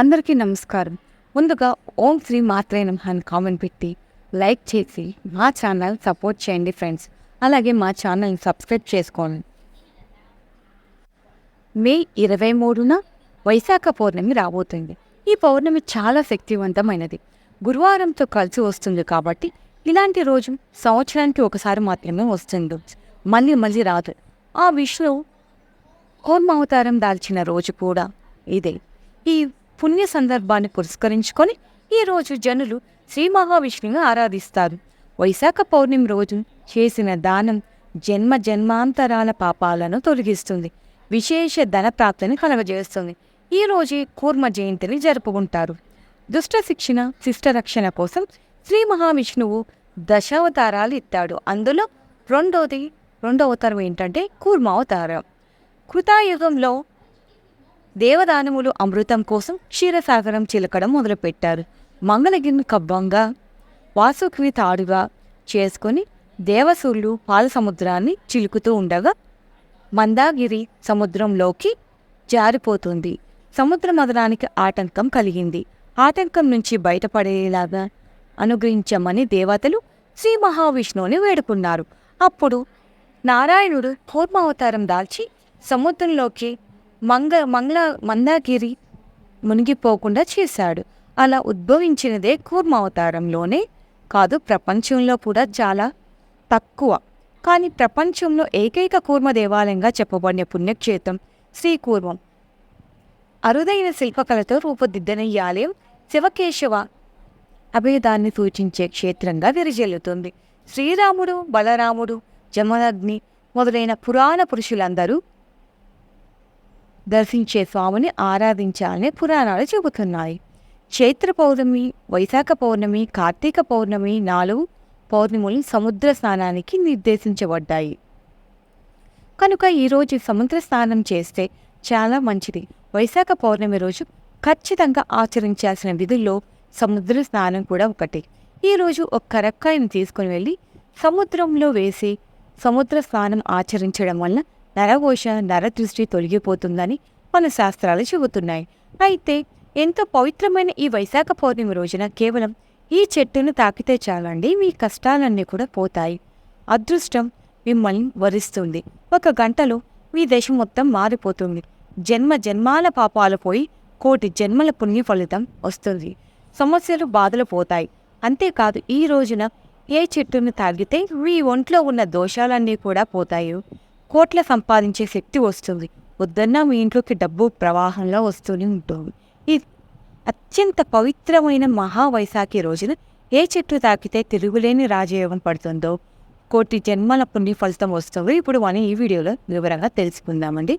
అందరికీ నమస్కారం. ముందుగా ఓం శ్రీ మాత్రే నమః అని కామెంట్ పెట్టి లైక్ చేసి మా ఛానల్ సపోర్ట్ చేయండి ఫ్రెండ్స్ అలాగే మా ఛానల్ని సబ్స్క్రైబ్ చేసుకోండి. మే ఇరవై మూడున వైశాఖ పౌర్ణమి రాబోతుంది. ఈ పౌర్ణమి చాలా శక్తివంతమైనది. గురువారంతో కలిసి వస్తుంది కాబట్టి ఇలాంటి రోజు సంవత్సరానికి ఒకసారి మాత్రమే వస్తుంది. మళ్ళీ మళ్ళీ రాదు. ఆ విష్ణువు కూర్మావతారం దాల్చిన రోజు కూడా ఇదే. ఈ పుణ్య సందర్భాన్ని పురస్కరించుకొని ఈ రోజు జనులు శ్రీ మహావిష్ణువుని ఆరాధిస్తారు. వైశాఖ పౌర్ణమి రోజు చేసిన దానం జన్మ జన్మాంతరాల పాపాలను తొలగిస్తుంది. విశేష ధన ప్రాప్తిని కలగజేస్తుంది. ఈ రోజే కూర్మ జయంతిని జరుపుకుంటారు. దుష్ట శిక్షణ శిష్ట రక్షణ కోసం శ్రీ మహావిష్ణువు దశావతారాలు ఇస్తాడు అందులో రెండోది రెండో అవతారం ఏంటంటే కూర్మావతారం కృతాయుగంలో దేవదానములు అమృతం కోసం క్షీరసాగరం చిలకడం మొదలుపెట్టారు. మంగళగిరిని కబ్బంగా వాసుకిని తాడుగా చేసుకొని దేవసూర్యులు పాల సముద్రాన్ని చిలుకుతూ ఉండగా మందాగిరి సముద్రంలోకి జారిపోతుంది. సముద్ర మదనానికి ఆటంకం కలిగింది. ఆటంకం నుంచి బయటపడేలాగా అనుగ్రహించమని దేవతలు శ్రీ మహావిష్ణువుని వేడుకున్నారు. అప్పుడు నారాయణుడు కూర్మావతారం దాల్చి సముద్రంలోకి మంగ మంగళ మందాగిరి మునిగిపోకుండా చేశాడు. అలా ఉద్భవించినదే కూర్మావతారంలోనే కాదు ప్రపంచంలో కూడా చాలా తక్కువ. కానీ ప్రపంచంలో ఏకైక కూర్మ దేవాలయంగా చెప్పబడిన పుణ్యక్షేత్రం శ్రీకూర్మం. అరుదైన శిల్పకళతో రూపుదిద్దిన ఈ ఆలయం శివకేశవ అభేదాన్ని సూచించే క్షేత్రంగా విరజిల్లుతుంది శ్రీరాముడు బలరాముడు జమదగ్ని మొదలైన పురాణ పురుషులందరూ దర్శించే స్వామిని ఆరాధించాలని పురాణాలు చెబుతున్నాయి. చైత్ర పౌర్ణమి వైశాఖ పౌర్ణమి కార్తీక పౌర్ణమి నాలుగు పౌర్ణిములు సముద్ర స్నానానికి నిర్దేశించబడ్డాయి. కనుక ఈరోజు సముద్ర స్నానం చేస్తే చాలా మంచిది. వైశాఖ పౌర్ణమి రోజు ఖచ్చితంగా ఆచరించాల్సిన విధుల్లో సముద్ర స్నానం కూడా ఒకటి. ఈరోజు ఒక కరక్కాయను తీసుకుని వెళ్ళి సముద్రంలో వేసి సముద్ర స్నానం ఆచరించడం వల్ల నరఘోష నరదృష్టి తొలగిపోతుందని మన శాస్త్రాలు చెబుతున్నాయి. అయితే ఎంతో పవిత్రమైన ఈ వైశాఖ పౌర్ణమి రోజున కేవలం ఈ చెట్టును తాకితే చాలండి మీ కష్టాలన్నీ కూడా పోతాయి. అదృష్టం మిమ్మల్ని వరిస్తుంది. ఒక గంటలో మీ దశ మొత్తం మారిపోతుంది. జన్మ జన్మాల పాపాలు పోయి కోటి జన్మల పుణ్య ఫలితం వస్తుంది. సమస్యలు బాధలు పోతాయి. అంతేకాదు ఈ రోజున ఏ చెట్టును తాగితే మీ ఒంట్లో ఉన్న దోషాలన్నీ కూడా పోతాయి. కోట్ల సంపాదించే శక్తి వస్తుంది. వద్దన్నా మీ ఇంట్లోకి డబ్బు ప్రవాహంలో వస్తూనే ఉంటుంది. ఈ అత్యంత పవిత్రమైన మహావైశాఖి రోజున ఏ చెట్టు తాకితే తిరుగులేని రాజయోగం పడుతుందో కోటి జన్మల పుణ్య ఫలితం వస్తుందో ఇప్పుడు మనం ఈ వీడియోలో వివరంగా తెలుసుకుందామండి.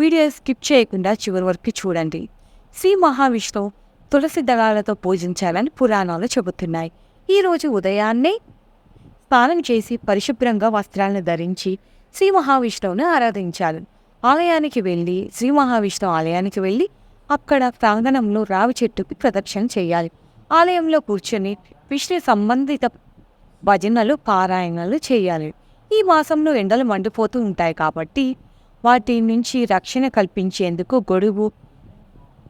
వీడియో స్కిప్ చేయకుండా చివరి వరకు చూడండి. శ్రీ మహావిష్ణువు తులసి దళాలతో పూజించాలని పురాణాలు చెబుతున్నాయి. ఈరోజు ఉదయాన్నే స్నానం చేసి పరిశుభ్రంగా వస్త్రాలను ధరించి శ్రీ మహావిష్ణువుని ఆరాధించాలి. ఆలయానికి వెళ్ళి శ్రీ మహావిష్ణువు ఆలయానికి వెళ్ళి అక్కడ ప్రాంగణంలో రావి చెట్టుకి ప్రదక్షిణ చేయాలి. ఆలయంలో కూర్చొని విష్ణు సంబంధిత భజనలు పారాయణలు చేయాలి. ఈ మాసంలో ఎండలు మండిపోతూ ఉంటాయి కాబట్టి వాటి నుంచి రక్షణ కల్పించేందుకు గొడుగు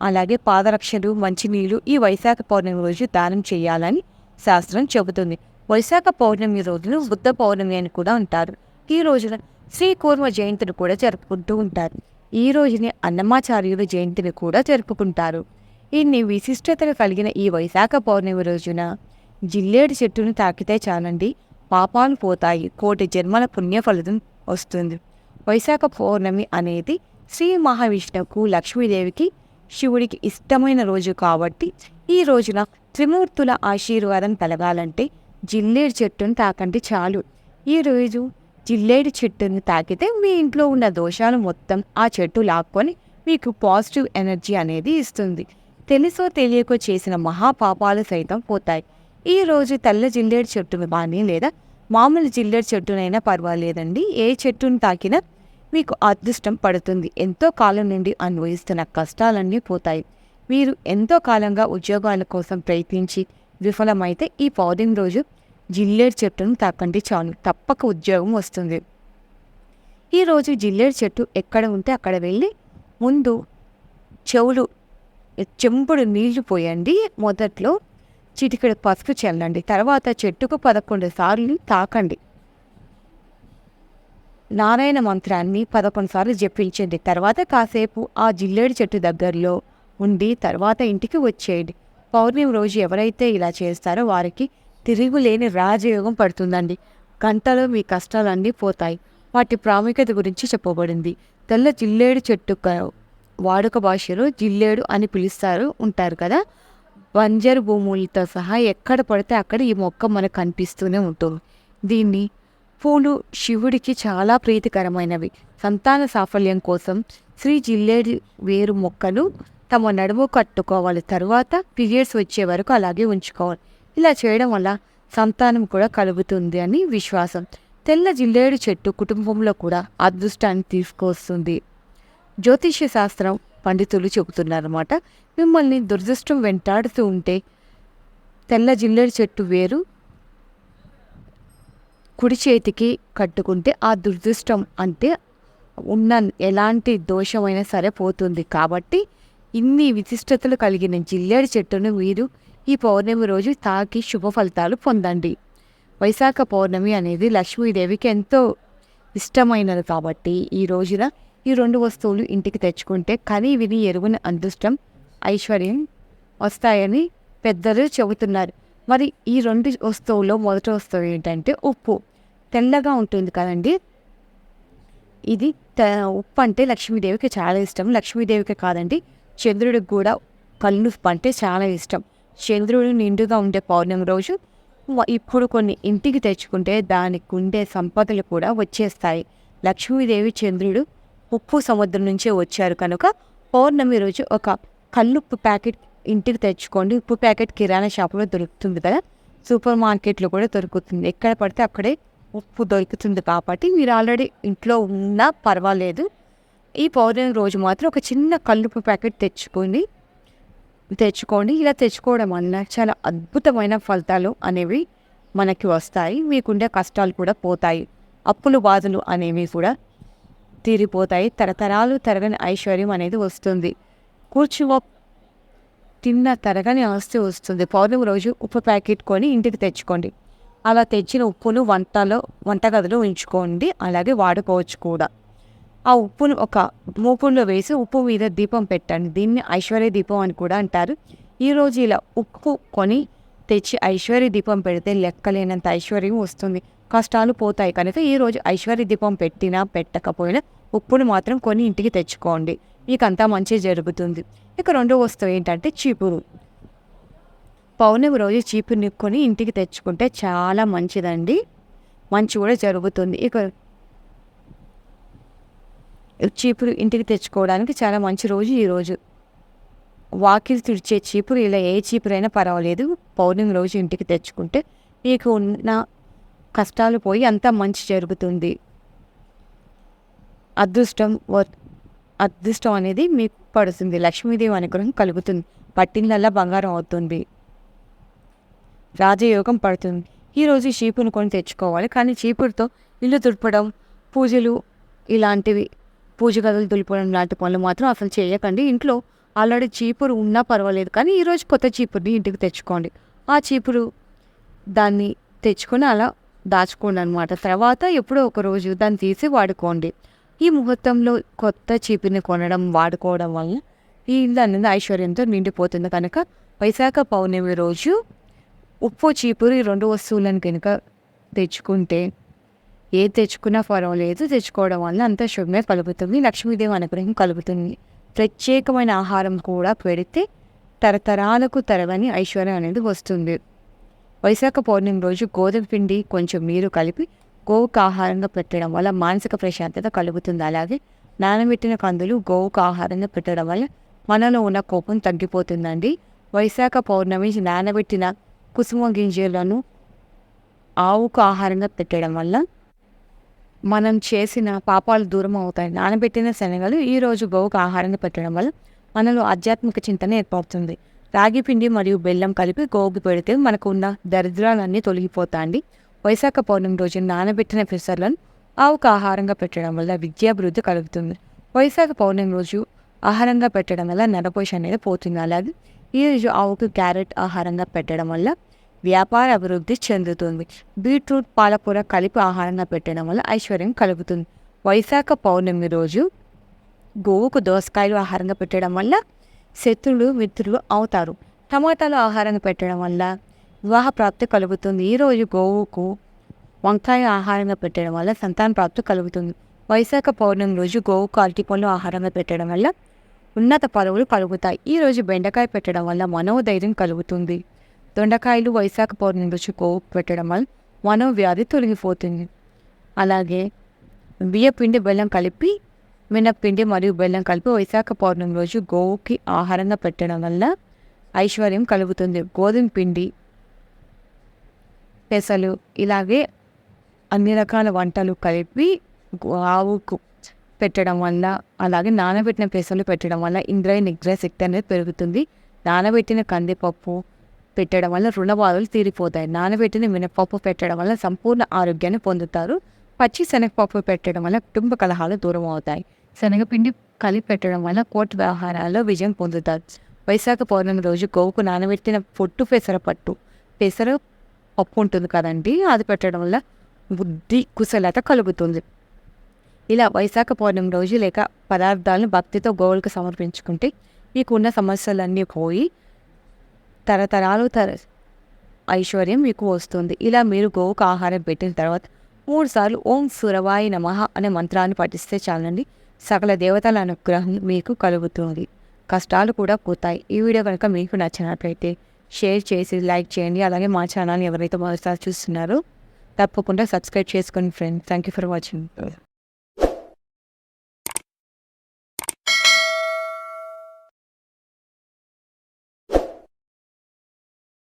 అలాగే పాదరక్షలు మంచినీళ్ళు ఈ వైశాఖ పౌర్ణమి రోజు దానం చేయాలని శాస్త్రం చెబుతుంది. వైశాఖ పౌర్ణమి రోజును బుద్ధ పౌర్ణమి అని కూడా అంటారు. ఈ రోజున శ్రీ కూర్మ జయంతిని కూడా జరుపుకుంటూ ఉంటారు. ఈ రోజుని అన్నమాచార్యుల జయంతిని కూడా జరుపుకుంటారు. ఇన్ని విశిష్టతలు కలిగిన ఈ వైశాఖ పౌర్ణమి రోజున జిల్లేడు చెట్టును తాకితే చాలండి పాపాలు పోతాయి కోటి జన్మల పుణ్యఫలితం వస్తుంది. వైశాఖ పౌర్ణమి అనేది శ్రీ మహావిష్ణువుకు లక్ష్మీదేవికి శివుడికి ఇష్టమైన రోజు కాబట్టి ఈ రోజున త్రిమూర్తుల ఆశీర్వాదం కలగాలంటే జిల్లేడు చెట్టును తాకండి చాలు. ఈ రోజు జిల్లేడు చెట్టును తాకితే మీ ఇంట్లో ఉన్న దోషాలు మొత్తం ఆ చెట్టు లాక్కొని మీకు పాజిటివ్ ఎనర్జీ అనేది ఇస్తుంది. తెలుసో తెలియకో చేసిన మహాపాపాలు సైతం పోతాయి. ఈ రోజు తెల్ల జిల్లేడు చెట్టును కానీ లేదా మామూలు జిల్లేడు చెట్టునైనా పర్వాలేదండి. ఏ చెట్టును తాకినా మీకు అదృష్టం పడుతుంది. ఎంతో కాలం నుండి అనుభవిస్తున్న కష్టాలన్నీ పోతాయి. మీరు ఎంతో కాలంగా ఉద్యోగాల కోసం ప్రయత్నించి విఫలమైతే ఈ పౌర్ణమి రోజు జిల్లేడు చెట్టును తాకండి చాలు. తప్పక ఉద్యోగం వస్తుంది. ఈరోజు జిల్లేడు చెట్టు ఎక్కడ ఉంటే అక్కడ వెళ్ళి ముందు చెవులు చెంబుడు నీళ్ళు పోయండి. మొదట్లో చిటికెడు పసుపు చల్లండి. తర్వాత చెట్టుకు పదకొండు సార్లు తాకండి. నారాయణ మంత్రాన్ని పదకొండు సార్లు జపించండి. తర్వాత కాసేపు ఆ జిల్లేడు చెట్టు దగ్గరలో ఉండి తర్వాత ఇంటికి వచ్చేయండి. పౌర్ణమి రోజు ఎవరైతే ఇలా చేస్తారో వారికి తిరుగులేని రాజయోగం పడుతుందండి. గంటలో మీ కష్టాలన్నీ పోతాయి. వాటి ప్రాముఖ్యత గురించి చెప్పబడింది. తెల్ల జిల్లేడు చెట్టు వాడుక భాషలో జిల్లేడు అని పిలుస్తారు ఉంటారు కదా? బంజరు భూములతో సహా ఎక్కడ పడితే అక్కడ ఈ మొక్క మనకు కనిపిస్తూనే ఉంటుంది. దీన్ని పూలు శివుడికి చాలా ప్రీతికరమైనవి. సంతాన సాఫల్యం కోసం శ్రీ జిల్లేడు వేరు మొక్కలు తమ నడుము కట్టుకోవాలి. తర్వాత పీరియడ్స్ వచ్చే వరకు అలాగే ఉంచుకోవాలి. ఇలా చేయడం వల్ల సంతానం కూడా కలుగుతుంది అని విశ్వాసం. తెల్ల జిల్లేడు చెట్టు కుటుంబంలో కూడా అదృష్టాన్ని తీసుకొస్తుంది. జ్యోతిష్య శాస్త్రం పండితులు చెబుతున్నారన్నమాట. మిమ్మల్ని దురదృష్టం వెంటాడుతూ ఉంటే తెల్ల జిల్లేడు చెట్టు వేరు కుడి చేతికి కట్టుకుంటే ఆ దురదృష్టం అంటే ఉన్న ఎలాంటి దోషమైనా సరే పోతుంది. కాబట్టి ఇన్ని విశిష్టతలు కలిగిన జిల్లేడు చెట్టును మీరు ఈ పౌర్ణమి రోజు తాకి శుభ ఫలితాలు పొందండి. వైశాఖ పౌర్ణమి అనేది లక్ష్మీదేవికి ఎంతో ఇష్టమైనది కాబట్టి ఈ రోజున ఈ రెండు వస్తువులు ఇంటికి తెచ్చుకుంటే కని విని ఎరువుని అదృష్టం ఐశ్వర్యం వస్తాయని పెద్దలు చెబుతున్నారు. మరి ఈ రెండు వస్తువుల్లో మొదటి వస్తువు ఏంటంటే ఉప్పు. తెల్లగా ఉంటుంది కదండి. ఇది త- ఉప్పు అంటే లక్ష్మీదేవికి చాలా ఇష్టం. లక్ష్మీదేవికి కాదండి చంద్రుడికి కూడా కళ్ళు అంటే చాలా ఇష్టం. చంద్రుడు నిండుగా ఉండే పౌర్ణమి రోజు ఇప్పుడు కొన్ని ఇంటికి తెచ్చుకుంటే దానికి ఉండే సంపదలు కూడా వచ్చేస్తాయి. లక్ష్మీదేవి చంద్రుడు ఉప్పు సముద్రం నుంచే వచ్చారు కనుక పౌర్ణమి రోజు ఒక కల్లుప్పు ప్యాకెట్ ఇంటికి తెచ్చుకోండి. ఉప్పు ప్యాకెట్ కిరాణా షాపులో దొరుకుతుంది కదా సూపర్ మార్కెట్లో కూడా దొరుకుతుంది. ఎక్కడ పడితే అక్కడే ఉప్పు దొరుకుతుంది కాబట్టి మీరు ఆల్రెడీ ఇంట్లో ఉన్నా పర్వాలేదు. ఈ పౌర్ణమి రోజు మాత్రం ఒక చిన్న కల్లుప్పు ప్యాకెట్ తెచ్చుకొని తెచ్చుకోండి. ఇలా తెచ్చుకోవడం వల్ల చాలా అద్భుతమైన ఫలితాలు అనేవి మనకి వస్తాయి. మీకుండే కష్టాలు కూడా పోతాయి. అప్పులు బాధలు అనేవి కూడా తీరిపోతాయి. తరతరాలు తరగని ఐశ్వర్యం అనేది వస్తుంది. కూర్చువ తిన్న తరగని ఆస్తి వస్తుంది. పౌర్ణమి రోజు ఉప్పు ప్యాకెట్ కొని ఇంటికి తెచ్చుకోండి. అలా తెచ్చిన ఉప్పును వంటలో వంటగదిలో ఉంచుకోండి. అలాగే వాడుకోవచ్చు కూడా. ఆ ఉప్పును ఒక మూపుల్లో వేసి ఉప్పు మీద దీపం పెట్టండి. దీన్ని ఐశ్వర్య దీపం అని కూడా అంటారు. ఈరోజు ఇలా ఉప్పు కొని తెచ్చి ఐశ్వర్య దీపం పెడితే లెక్కలేనంత ఐశ్వర్యం వస్తుంది. కష్టాలు పోతాయి కనుక ఈరోజు ఐశ్వర్య దీపం పెట్టినా పెట్టకపోయినా ఉప్పును మాత్రం కొని ఇంటికి తెచ్చుకోండి. మీకంతా మంచి జరుగుతుంది. ఇక రెండో వస్తువు ఏంటంటే చీపురు. పౌర్ణమి రోజు చీపురుని కొని ఇంటికి తెచ్చుకుంటే చాలా మంచిదండి. మంచి కూడా జరుగుతుంది. ఇక చీపురు ఇంటికి తెచ్చుకోవడానికి చాలా మంచి రోజు ఈరోజు వాకిలు తుడిచే చీపురు ఇలా ఏ చీపురైనా పర్వాలేదు. పౌర్ణమి రోజు ఇంటికి తెచ్చుకుంటే మీకు ఉన్న కష్టాలు పోయి అంతా మంచి జరుగుతుంది. అదృష్టం వ- అదృష్టం అనేది మీకు పడుతుంది. లక్ష్మీదేవి అనుగ్రహం కలుగుతుంది. పట్టిందల్లా బంగారం అవుతుంది. రాజయోగం పడుతుంది. ఈరోజు చీపును కొని తెచ్చుకోవాలి. కానీ చీపురుతో ఇల్లు తుడపడం పూజలు ఇలాంటివి పూజ గదులు తులపడం లాంటి పనులు మాత్రం అసలు చేయకండి. ఇంట్లో ఆల్రెడీ చీపురు ఉన్నా పర్వాలేదు కానీ ఈరోజు కొత్త చీపురుని ఇంటికి తెచ్చుకోండి. ఆ చీపురు దాన్ని తెచ్చుకొని అలా దాచుకోండి అనమాట తర్వాత ఎప్పుడో ఒక రోజు దాన్ని తీసి వాడుకోండి. ఈ ముహూర్తంలో కొత్త చీపుని కొనడం వాడుకోవడం వల్ల ఈ ఇల్లు అనేది ఐశ్వర్యంతో నిండిపోతుంది కనుక వైశాఖ పౌర్ణమి రోజు ఉప్పు చీపురు ఈ రెండు వస్తువులను కనుక తెచ్చుకుంటే ఏది తెచ్చుకున్నా పర్వాలేదు తెచ్చుకోవడం వల్ల అంత శుభమే కలుగుతుంది. లక్ష్మీదేవి అనుగ్రహం కలుగుతుంది. ప్రత్యేకమైన ఆహారం కూడా పెడితే తరతరాలకు తరగని ఐశ్వర్యం అనేది వస్తుంది. వైశాఖ పౌర్ణమి రోజు గోధుమ పిండి కొంచెం నీరు కలిపి గోవుకు ఆహారంగా పెట్టడం వల్ల మానసిక ప్రశాంతత కలుగుతుంది. అలాగే నానబెట్టిన కందులు గోవుకు ఆహారంగా పెట్టడం వల్ల మనలో ఉన్న కోపం తగ్గిపోతుందండి. వైశాఖ పౌర్ణమి నానబెట్టిన కుసుమ గింజలను ఆవుకు ఆహారంగా పెట్టడం వల్ల మనం చేసిన పాపాలు దూరం అవుతాయి. నానబెట్టిన శనగలు ఈ రోజు గోవుకు ఆహారంగా పెట్టడం వల్ల మనలో ఆధ్యాత్మిక చింతన ఏర్పడుతుంది. రాగి పిండి మరియు బెల్లం కలిపి గోవుకి పెడితే మనకు ఉన్న దరిద్రాలన్నీ తొలగిపోతాయండి. వైశాఖ పౌర్ణమి రోజు నానబెట్టిన పెసర్లను ఆవుకు ఆహారంగా పెట్టడం వల్ల విద్యాభివృద్ధి కలుగుతుంది. వైశాఖ పౌర్ణమి రోజు ఆహారంగా పెట్టడం వల్ల నరపోష అనేది పోతుంది. అలాగే ఈరోజు ఆవుకు క్యారెట్ ఆహారంగా పెట్టడం వల్ల వ్యాపార అభివృద్ధి చెందుతుంది. బీట్రూట్ పాలకూర కలిపి ఆహారంగా పెట్టడం వల్ల ఐశ్వర్యం కలుగుతుంది. వైశాఖ పౌర్ణమి రోజు గోవుకు దోసకాయలు ఆహారంగా పెట్టడం వల్ల శత్రులు మిత్రులు అవుతారు. టమాటాలు ఆహారంగా పెట్టడం వల్ల వివాహ ప్రాప్తి కలుగుతుంది. ఈరోజు గోవుకు వంకాయ ఆహారంగా పెట్టడం వల్ల సంతాన ప్రాప్తి కలుగుతుంది. వైశాఖ పౌర్ణమి రోజు గోవుకు అరటి పళ్ళు ఆహారంగా పెట్టడం వల్ల ఉన్నత పదవులు కలుగుతాయి. ఈరోజు బెండకాయ పెట్టడం వల్ల మనోధైర్యం కలుగుతుంది. దొండకాయలు వైశాఖ పౌర్ణమి రోజు గోవుకు పెట్టడం వల్ల మనోవ్యాధి తొలగిపోతుంది. అలాగే బియ్యపిండి బెల్లం కలిపి మినప్పిండి మరియు బెల్లం కలిపి వైశాఖ పౌర్ణమి రోజు గోవుకి ఆహారంగా పెట్టడం వల్ల ఐశ్వర్యం కలుగుతుంది. గోధుమ పిండి పెసలు ఇలాగే అన్ని రకాల వంటలు కలిపి ఆవుకు పెట్టడం వల్ల అలాగే నానబెట్టిన పెసలు పెట్టడం వల్ల ఇంద్రియ నిగ్రహ శక్తి అనేది పెరుగుతుంది. నానబెట్టిన కందిపప్పు పెట్టడం వల్ల రుణబాధలు తీరిపోతాయి. నానబెట్టిన మినపప్పు పెట్టడం వల్ల సంపూర్ణ ఆరోగ్యాన్ని పొందుతారు. పచ్చి శనగపప్పు పెట్టడం వల్ల కుటుంబ కలహాలు దూరం అవుతాయి శనగపిండి కలిపి పెట్టడం వల్ల కోర్టు వ్యవహారాల్లో విజయం పొందుతారు. వైశాఖ పౌర్ణమి రోజు గోవుకు నానబెట్టిన పొట్టు పెసర పట్టు. పెసర పప్పు ఉంటుంది కదండి అది పెట్టడం వల్ల బుద్ధి కుశలత కలుగుతుంది. ఇలా వైశాఖ పౌర్ణమి రోజు లేక పదార్థాలను భక్తితో గోవులకు సమర్పించుకుంటే మీకున్న సమస్యలన్నీ పోయి తరతరాలు తర ఐశ్వర్యం మీకు వస్తుంది. ఇలా మీరు గోవుకు ఆహారం పెట్టిన తర్వాత మూడు సార్లు ఓం సురవాయి నమః అనే మంత్రాన్ని పఠిస్తే చాలండి. సకల దేవతల అనుగ్రహం మీకు కలుగుతుంది. కష్టాలు కూడా పోతాయి. ఈ వీడియో కనుక మీకు నచ్చినట్లయితే షేర్ చేసి లైక్ చేయండి. అలాగే మా ఛానల్ ఎవరైతే మొదటిసారి చూస్తున్నారో తప్పకుండా సబ్స్క్రైబ్ చేసుకోండి friends thank you for watching.